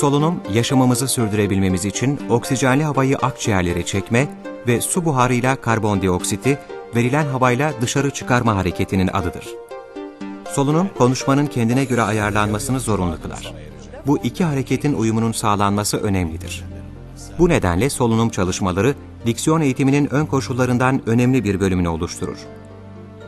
Solunum, yaşamımızı sürdürebilmemiz için oksijenli havayı akciğerlere çekme ve su buharıyla karbondioksiti verilen havayla dışarı çıkarma hareketinin adıdır. Solunum, konuşmanın kendine göre ayarlanmasını zorunlu kılar. Bu iki hareketin uyumunun sağlanması önemlidir. Bu nedenle solunum çalışmaları, diksiyon eğitiminin ön koşullarından önemli bir bölümünü oluşturur.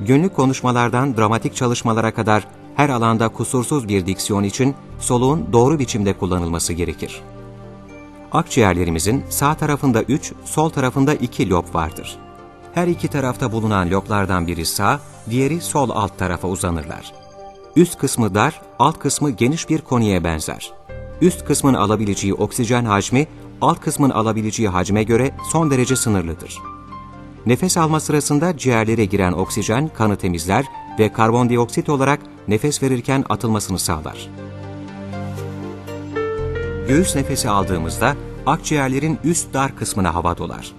Günlük konuşmalardan dramatik çalışmalara kadar her alanda kusursuz bir diksiyon için soluğun doğru biçimde kullanılması gerekir. Akciğerlerimizin sağ tarafında 3, sol tarafında 2 lob vardır. Her iki tarafta bulunan loblardan biri sağ, diğeri sol alt tarafa uzanırlar. Üst kısmı dar, alt kısmı geniş bir koniye benzer. Üst kısmın alabileceği oksijen hacmi, alt kısmın alabileceği hacme göre son derece sınırlıdır. Nefes alma sırasında ciğerlere giren oksijen kanı temizler ve karbondioksit olarak nefes verirken atılmasını sağlar. Göğüs nefesi aldığımızda akciğerlerin üst dar kısmına hava dolar.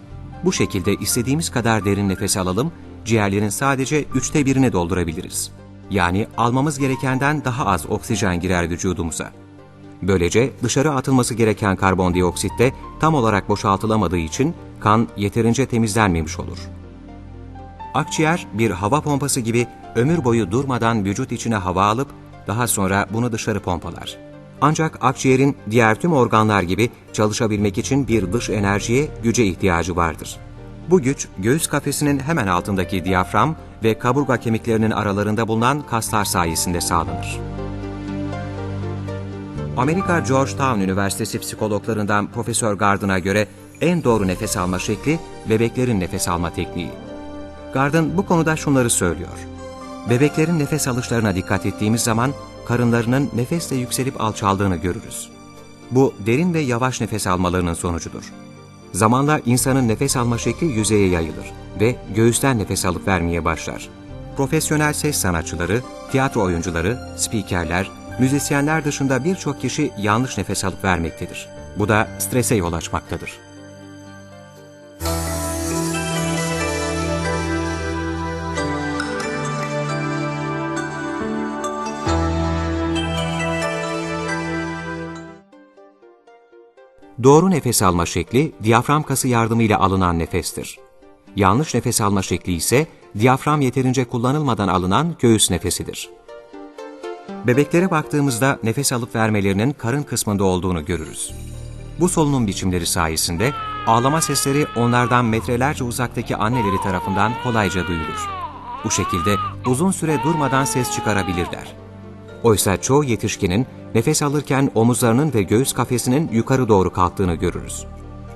Bu şekilde istediğimiz kadar derin nefes alalım, ciğerlerin sadece üçte birini doldurabiliriz. Yani almamız gerekenden daha az oksijen girer vücudumuza. Böylece dışarı atılması gereken karbondioksit de tam olarak boşaltılamadığı için kan yeterince temizlenmemiş olur. Akciğer bir hava pompası gibi ömür boyu durmadan vücut içine hava alıp daha sonra bunu dışarı pompalar. Ancak akciğerin diğer tüm organlar gibi çalışabilmek için bir dış enerjiye, güce ihtiyacı vardır. Bu güç göğüs kafesinin hemen altındaki diyafram ve kaburga kemiklerinin aralarında bulunan kaslar sayesinde sağlanır. Amerika Georgetown Üniversitesi psikologlarından Profesör Gardner'a göre en doğru nefes alma şekli bebeklerin nefes alma tekniği. Gardner bu konuda şunları söylüyor. Bebeklerin nefes alışlarına dikkat ettiğimiz zaman karınlarının nefesle yükselip alçaldığını görürüz. Bu derin ve yavaş nefes almalarının sonucudur. Zamanla insanın nefes alma şekli yüzeye yayılır ve göğüsten nefes alıp vermeye başlar. Profesyonel ses sanatçıları, tiyatro oyuncuları, spikerler, müzisyenler dışında birçok kişi yanlış nefes alıp vermektedir. Bu da strese yol açmaktadır. Doğru nefes alma şekli diyafram kası yardımıyla alınan nefestir. Yanlış nefes alma şekli ise diyafram yeterince kullanılmadan alınan göğüs nefesidir. Bebeklere baktığımızda nefes alıp vermelerinin karın kısmında olduğunu görürüz. Bu solunum biçimleri sayesinde ağlama sesleri onlardan metrelerce uzaktaki anneleri tarafından kolayca duyulur. Bu şekilde uzun süre durmadan ses çıkarabilirler. Oysa çoğu yetişkinin nefes alırken omuzlarının ve göğüs kafesinin yukarı doğru kalktığını görürüz.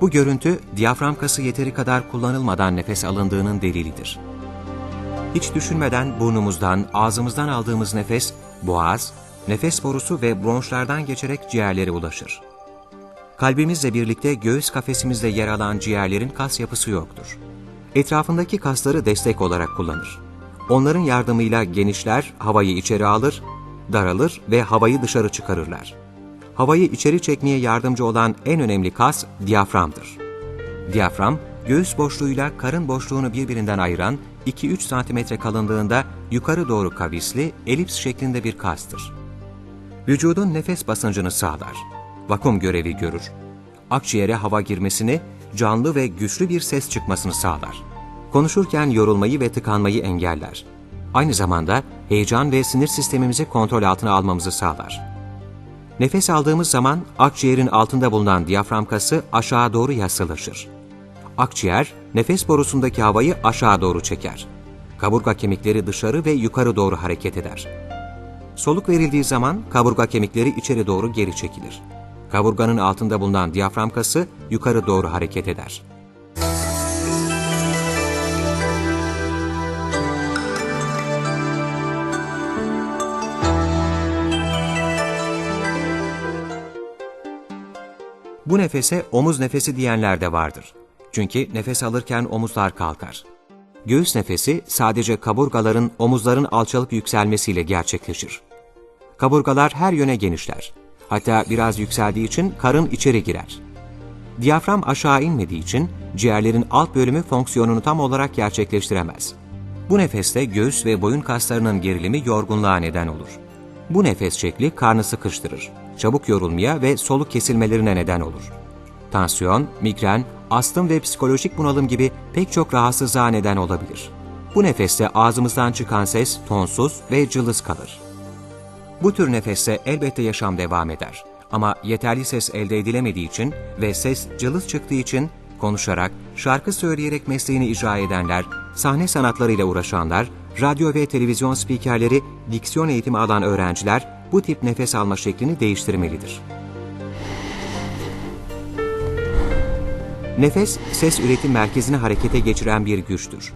Bu görüntü diyafram kası yeteri kadar kullanılmadan nefes alındığının delilidir. Hiç düşünmeden burnumuzdan, ağzımızdan aldığımız nefes, boğaz, nefes borusu ve bronşlardan geçerek ciğerlere ulaşır. Kalbimizle birlikte göğüs kafesimizde yer alan ciğerlerin kas yapısı yoktur. Etrafındaki kasları destek olarak kullanır. Onların yardımıyla genişler, havayı içeri alır, daralır ve havayı dışarı çıkarırlar. Havayı içeri çekmeye yardımcı olan en önemli kas diyaframdır. Diyafram, göğüs boşluğuyla karın boşluğunu birbirinden ayıran 2-3 cm kalınlığında yukarı doğru kavisli, elips şeklinde bir kastır. Vücudun nefes basıncını sağlar. Vakum görevi görür. Akciğere hava girmesini, canlı ve güçlü bir ses çıkmasını sağlar. Konuşurken yorulmayı ve tıkanmayı engeller. Aynı zamanda heyecan ve sinir sistemimizi kontrol altına almamızı sağlar. Nefes aldığımız zaman akciğerin altında bulunan diyafram kası aşağı doğru yassılaşır. Akciğer, nefes borusundaki havayı aşağı doğru çeker. Kaburga kemikleri dışarı ve yukarı doğru hareket eder. Soluk verildiği zaman kaburga kemikleri içeri doğru geri çekilir. Kaburganın altında bulunan diyafram kası yukarı doğru hareket eder. Bu nefese omuz nefesi diyenler de vardır. Çünkü nefes alırken omuzlar kalkar. Göğüs nefesi sadece kaburgaların omuzların alçalıp yükselmesiyle gerçekleşir. Kaburgalar her yöne genişler. Hatta biraz yükseldiği için karın içeri girer. Diyafram aşağı inmediği için ciğerlerin alt bölümü fonksiyonunu tam olarak gerçekleştiremez. Bu nefeste göğüs ve boyun kaslarının gerilimi yorgunluğa neden olur. Bu nefes şekli karnı sıkıştırır. Çabuk yorulmaya ve soluk kesilmelerine neden olur. Tansiyon, migren, astım ve psikolojik bunalım gibi pek çok rahatsızlığa neden olabilir. Bu nefeste ağzımızdan çıkan ses tonsuz ve cılız kalır. Bu tür nefeste elbette yaşam devam eder. Ama yeterli ses elde edilemediği için ve ses cılız çıktığı için konuşarak, şarkı söyleyerek mesleğini icra edenler, sahne sanatlarıyla uğraşanlar, radyo ve televizyon spikerleri, diksiyon eğitimi alan öğrenciler bu tip nefes alma şeklini değiştirmelidir. Nefes, ses üretim merkezini harekete geçiren bir güçtür.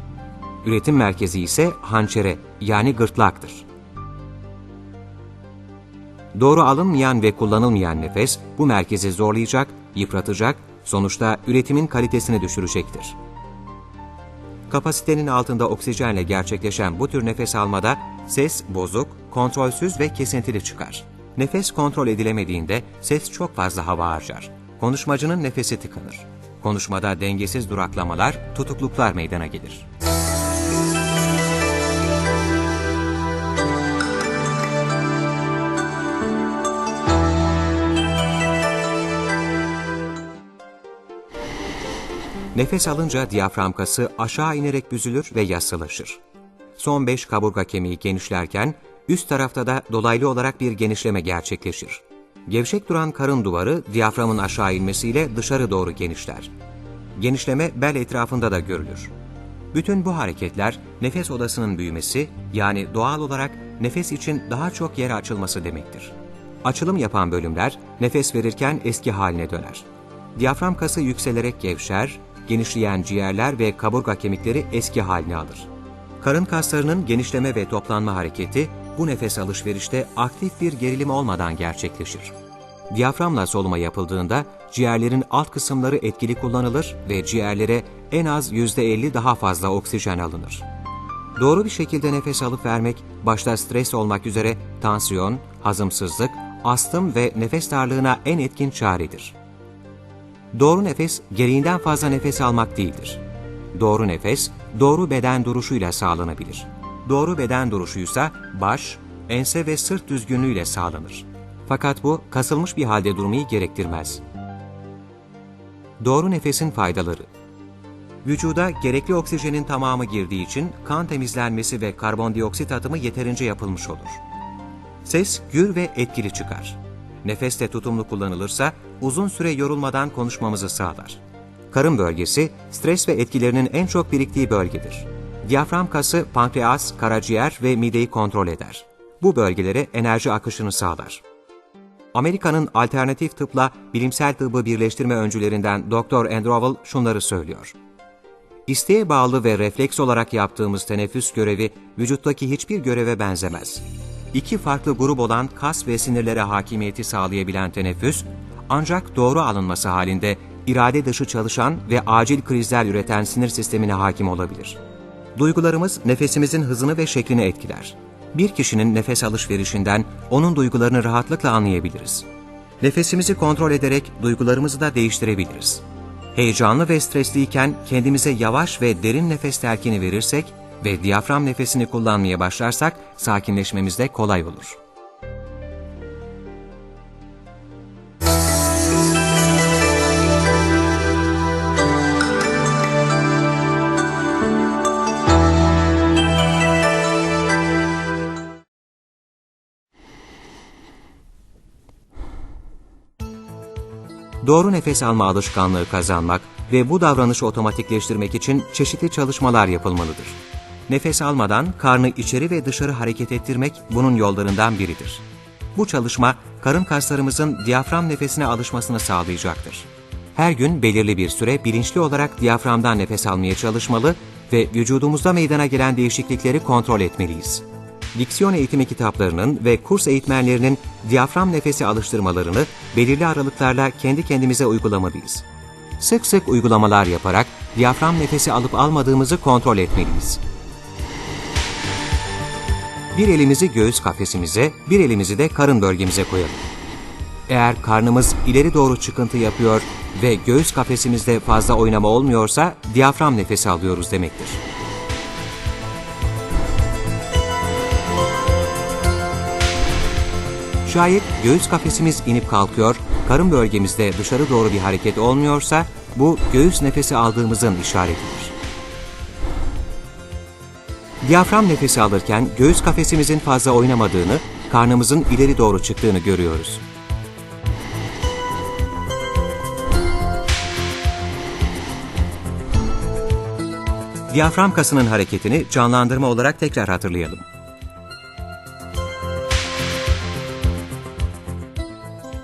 Üretim merkezi ise hançere yani gırtlaktır. Doğru alınmayan ve kullanılmayan nefes bu merkezi zorlayacak, yıpratacak, sonuçta üretimin kalitesini düşürecektir. Kapasitenin altında oksijenle gerçekleşen bu tür nefes almada ses bozuk, kontrolsüz ve kesintili çıkar. Nefes kontrol edilemediğinde ses çok fazla hava harcar. Konuşmacının nefesi tıkanır. Konuşmada dengesiz duraklamalar, tutukluklar meydana gelir. Nefes alınca diyafram kası aşağı inerek büzülür ve yassılaşır. Son beş kaburga kemiği genişlerken üst tarafta da dolaylı olarak bir genişleme gerçekleşir. Gevşek duran karın duvarı diyaframın aşağı inmesiyle dışarı doğru genişler. Genişleme bel etrafında da görülür. Bütün bu hareketler nefes odasının büyümesi yani doğal olarak nefes için daha çok yere açılması demektir. Açılım yapan bölümler nefes verirken eski haline döner. Diyafram kası yükselerek gevşer, genişleyen ciğerler ve kaburga kemikleri eski haline alır. Karın kaslarının genişleme ve toplanma hareketi bu nefes alışverişte aktif bir gerilim olmadan gerçekleşir. Diyaframla soluma yapıldığında ciğerlerin alt kısımları etkili kullanılır ve ciğerlere en az %50 daha fazla oksijen alınır. Doğru bir şekilde nefes alıp vermek, başta stres olmak üzere tansiyon, hazımsızlık, astım ve nefes darlığına en etkin çaredir. Doğru nefes, gereğinden fazla nefes almak değildir. Doğru nefes, doğru beden duruşuyla sağlanabilir. Doğru beden duruşuysa baş, ense ve sırt düzgünlüğüyle sağlanır. Fakat bu kasılmış bir halde durmayı gerektirmez. Doğru nefesin faydaları Vücuda gerekli oksijenin tamamı girdiği için kan temizlenmesi ve karbondioksit atımı yeterince yapılmış olur. Ses gür ve etkili çıkar. Nefeste tutumlu kullanılırsa uzun süre yorulmadan konuşmamızı sağlar. Karın bölgesi stres ve etkilerinin en çok biriktiği bölgedir. Diyafram kası pankreas, karaciğer ve mideyi kontrol eder. Bu bölgelere enerji akışını sağlar. Amerika'nın alternatif tıpla bilimsel tıbbı birleştirme öncülerinden Dr. Androvel şunları söylüyor. İsteğe bağlı ve refleks olarak yaptığımız teneffüs görevi vücuttaki hiçbir göreve benzemez. İki farklı grup olan kas ve sinirlere hakimiyeti sağlayabilen teneffüs, ancak doğru alınması halinde irade dışı çalışan ve acil krizler üreten sinir sistemine hakim olabilir. Duygularımız nefesimizin hızını ve şeklini etkiler. Bir kişinin nefes alışverişinden onun duygularını rahatlıkla anlayabiliriz. Nefesimizi kontrol ederek duygularımızı da değiştirebiliriz. Heyecanlı ve stresliyken kendimize yavaş ve derin nefes terkini verirsek ve diyafram nefesini kullanmaya başlarsak sakinleşmemiz de kolay olur. Doğru nefes alma alışkanlığı kazanmak ve bu davranışı otomatikleştirmek için çeşitli çalışmalar yapılmalıdır. Nefes almadan karnı içeri ve dışarı hareket ettirmek bunun yollarından biridir. Bu çalışma karın kaslarımızın diyafram nefesine alışmasını sağlayacaktır. Her gün belirli bir süre bilinçli olarak diyaframdan nefes almaya çalışmalı ve vücudumuzda meydana gelen değişiklikleri kontrol etmeliyiz. Diksiyon eğitimi kitaplarının ve kurs eğitmenlerinin diyafram nefesi alıştırmalarını belirli aralıklarla kendi kendimize uygulamalıyız. Sık sık uygulamalar yaparak diyafram nefesi alıp almadığımızı kontrol etmeliyiz. Bir elimizi göğüs kafesimize, bir elimizi de karın bölgemize koyalım. Eğer karnımız ileri doğru çıkıntı yapıyor ve göğüs kafesimizde fazla oynama olmuyorsa diyafram nefesi alıyoruz demektir. Şayet göğüs kafesimiz inip kalkıyor, karın bölgemizde dışarı doğru bir hareket olmuyorsa bu göğüs nefesi aldığımızın işaretidir. Diyafram nefesi alırken göğüs kafesimizin fazla oynamadığını, karnımızın ileri doğru çıktığını görüyoruz. Diyafram kasının hareketini canlandırma olarak tekrar hatırlayalım.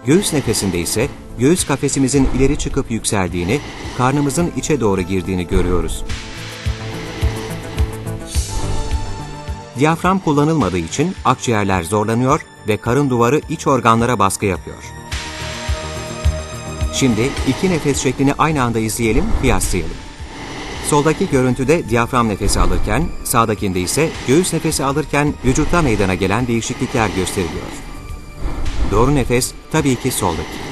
Göğüs nefesinde ise göğüs kafesimizin ileri çıkıp yükseldiğini, karnımızın içe doğru girdiğini görüyoruz. Diyafram kullanılmadığı için akciğerler zorlanıyor ve karın duvarı iç organlara baskı yapıyor. Şimdi iki nefes şeklini aynı anda izleyelim, kıyaslayalım. Soldaki görüntüde diyafram nefesi alırken, sağdakinde ise göğüs nefesi alırken vücutta meydana gelen değişiklikler gösteriliyor. Doğru nefes tabii ki soldaki.